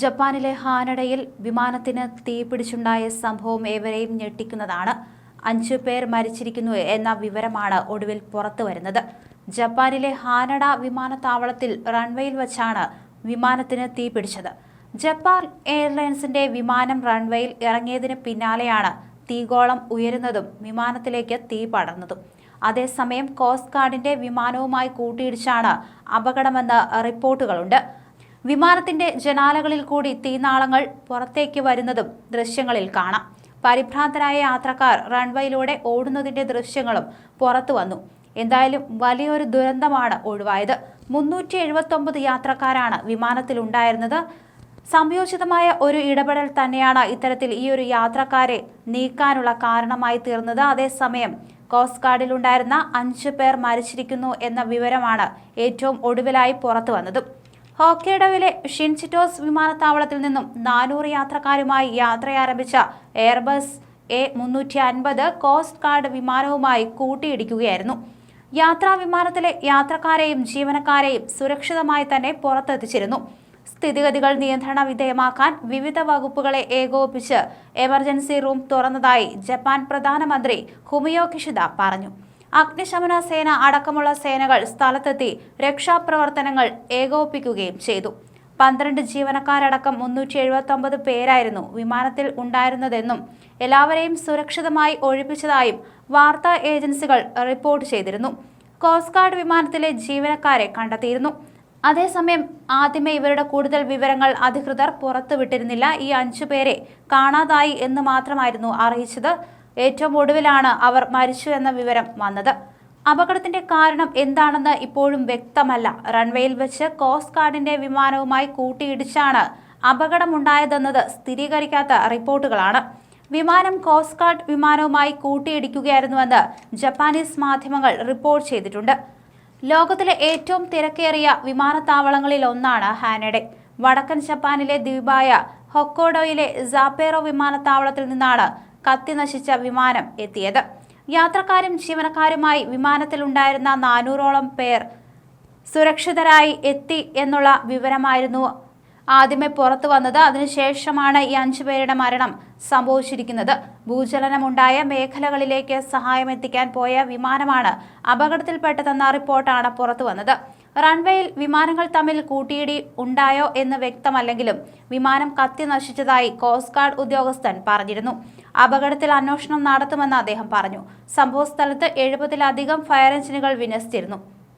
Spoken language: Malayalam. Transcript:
ജപ്പാനിലെ ഹാനഡയിൽ വിമാനത്തിന് തീപിടിച്ചുണ്ടായ സംഭവം ഏവരെയും ഞെട്ടിക്കുന്നതാണ്. അഞ്ചു പേർ മരിച്ചിരിക്കുന്നു എന്ന വിവരമാണ് ഒടുവിൽ പുറത്തു വരുന്നത്. ജപ്പാനിലെ ഹാനഡ വിമാനത്താവളത്തിൽ റൺവേയിൽ വച്ചാണ് വിമാനത്തിന് തീപിടിച്ചത് ജപ്പാൻ എയർലൈൻസിന്റെ വിമാനം റൺവേയിൽ ഇറങ്ങിയതിന് പിന്നാലെയാണ് തീഗോളം ഉയരുന്നതും വിമാനത്തിലേക്ക് തീ പടർന്നതും. അതേസമയം കോസ്റ്റ് ഗാർഡിന്റെ വിമാനവുമായി കൂട്ടിയിടിച്ചാണ് അപകടമെന്ന് റിപ്പോർട്ടുകളുണ്ട്. വിമാനത്തിന്റെ ജനാലകളിൽ കൂടി തീനാളങ്ങൾ പുറത്തേക്ക് വരുന്നതും ദൃശ്യങ്ങളിൽ കാണാം. പരിഭ്രാന്തരായ യാത്രക്കാർ റൺവേയിലൂടെ ഓടുന്നതിന്റെ ദൃശ്യങ്ങളും പുറത്തു വന്നു. എന്തായാലും വലിയൊരു ദുരന്തമാണ് ഒഴിവായത്. മുന്നൂറ്റി എഴുപത്തൊമ്പത് യാത്രക്കാരാണ് വിമാനത്തിലുണ്ടായിരുന്നത്. സംയോജിതമായ ഒരു ഇടപെടൽ തന്നെയാണ് ഇത്തരത്തിൽ ഈ ഒരു യാത്രക്കാരെ നീക്കാനുള്ള കാരണമായി തീർന്നത്. അതേസമയം കോസ്റ്റ് ഗാർഡിലുണ്ടായിരുന്ന അഞ്ച് പേർ മരിച്ചിരിക്കുന്നു എന്ന വിവരമാണ് ഏറ്റവും ഒടുവിലായി പുറത്തു വന്നതും. ഹോക്കേഡോയിലെ ഷിൻചിറ്റോസ് വിമാനത്താവളത്തിൽ നിന്നും നാനൂറ് യാത്രക്കാരുമായി യാത്രയാരംഭിച്ച എയർബസ് എ മുന്നൂറ്റി അൻപത് കോസ്റ്റ് ഗാർഡ് വിമാനവുമായി കൂട്ടിയിടിക്കുകയായിരുന്നു. യാത്രാ വിമാനത്തിലെ യാത്രക്കാരെയും ജീവനക്കാരെയും സുരക്ഷിതമായി തന്നെ പുറത്തെത്തിച്ചിരുന്നു. സ്ഥിതിഗതികൾ നിയന്ത്രണ വിധേയമാക്കാൻ വിവിധ വകുപ്പുകളെ ഏകോപിപ്പിച്ച് എമർജൻസി റൂം തുറന്നതായി ജപ്പാൻ പ്രധാനമന്ത്രി ഹുമിയോ കിഷിദ പറഞ്ഞു. അഗ്നിശമന സേന അടക്കമുള്ള സേനകൾ സ്ഥലത്തെത്തി രക്ഷാപ്രവർത്തനങ്ങൾ ഏകോപിപ്പിക്കുകയും ചെയ്തു. പന്ത്രണ്ട് ജീവനക്കാരടക്കം മുന്നൂറ്റി എഴുപത്തി ഒമ്പത് പേരായിരുന്നു വിമാനത്തിൽ ഉണ്ടായിരുന്നതെന്നും എല്ലാവരെയും സുരക്ഷിതമായി ഒഴിപ്പിച്ചതായും വാർത്താ ഏജൻസികൾ റിപ്പോർട്ട് ചെയ്തിരുന്നു. കോസ്റ്റ് ഗാർഡ് വിമാനത്തിലെ ജീവനക്കാരെ കണ്ടെത്തിയിരുന്നു. അതേസമയം ആദ്യമേ ഇവരുടെ കൂടുതൽ വിവരങ്ങൾ അധികൃതർ പുറത്തുവിട്ടിരുന്നില്ല. ഈ അഞ്ചു പേരെ കാണാതായി എന്ന് മാത്രമായിരുന്നു അറിയിച്ചത്. ഏറ്റവും ഒടുവിലാണ് അവർ മരിച്ചു എന്ന വിവരം വന്നത്. അപകടത്തിന്റെ കാരണം എന്താണെന്ന് ഇപ്പോഴും വ്യക്തമല്ല. റൺവേയിൽ വെച്ച് കോസ്റ്റ് ഗാർഡിന്റെ വിമാനവുമായി കൂട്ടിയിടിച്ചാണ് അപകടമുണ്ടായതെന്നത് സ്ഥിരീകരിക്കാത്ത റിപ്പോർട്ടുകളാണ്. വിമാനം കോസ്റ്റ് ഗാർഡ് വിമാനവുമായി കൂട്ടിയിടിക്കുകയായിരുന്നുവെന്ന് ജപ്പാനീസ് മാധ്യമങ്ങൾ റിപ്പോർട്ട് ചെയ്തിട്ടുണ്ട്. ലോകത്തിലെ ഏറ്റവും തിരക്കേറിയ വിമാനത്താവളങ്ങളിൽ ഒന്നാണ് ഹാനഡെ. വടക്കൻ ജപ്പാനിലെ ദ്വീപായ ഹൊക്കോഡോയിലെ സാപ്പേറോ വിമാനത്താവളത്തിൽ നിന്നാണ് കത്തി നശിച്ച വിമാനം എത്തിയത്. യാത്രക്കാരും ജീവനക്കാരുമായി വിമാനത്തിലുണ്ടായിരുന്ന നാനൂറോളം പേർ സുരക്ഷിതരായി എത്തി എന്നുള്ള വിവരമായിരുന്നു ആദ്യമേ പുറത്തു വന്നത്. അതിനുശേഷമാണ് ഈ അഞ്ചു പേരുടെ മരണം സംഭവിച്ചിരിക്കുന്നത്. ഭൂചലനമുണ്ടായ മേഖലകളിലേക്ക് സഹായം എത്തിക്കാൻ പോയ വിമാനമാണ് അപകടത്തിൽപ്പെട്ടതെന്ന റിപ്പോർട്ടാണ് പുറത്തു വന്നത്. റൺവേയിൽ വിമാനങ്ങൾ തമ്മിൽ കൂട്ടിയിടി ഉണ്ടായോ എന്ന് വ്യക്തമല്ലെങ്കിലും വിമാനം കത്തി നശിച്ചതായി കോസ്റ്റ് ഗാർഡ് ഉദ്യോഗസ്ഥൻ പറഞ്ഞിരുന്നു. അപകടത്തിൽ അന്വേഷണം നടത്തുമെന്ന് അദ്ദേഹം പറഞ്ഞു. സംഭവസ്ഥലത്ത് എഴുപതിലധികം ഫയർ എഞ്ചിനുകൾ വിന്യസിച്ചിരുന്നു.